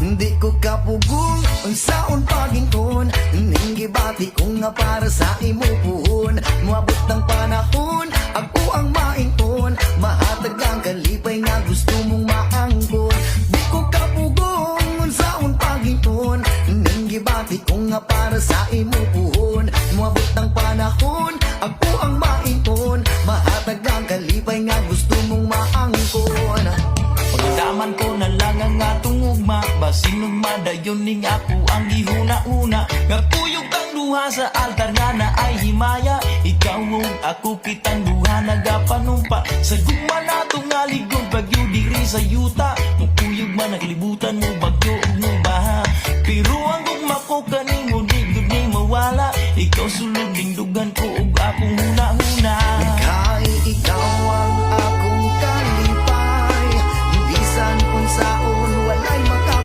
Di ko kapugong Unsaon paginton Ning gibati ko nga para sa imo puhon. Muabot ng panahon Ako ang mainton Mahatag ang kalipay nga gusto mong maangkon. Di ko kapugong Unsaon paginton Ning gibati ko nga para sa imo puhon. Muabot ng panahon Ako ang mainton Mahatag ang kalipay nga gusto Pagdaman ko na lang ang atong ugma. Basin ng madayon ning ako ang gihuna-una Nga kuyog ang duha sa altar nga na ay himaya. Ikaw ug ako kitang duha nagapanumpa. Sa guma nato nga ligong bagyo diri sa yuta. Mukuyog man naglibutan mo bagyo ug mo baha. Pero ang gugma ko kanimo di gud ni mawala. Ikaw sulod ding dugan ko ug akong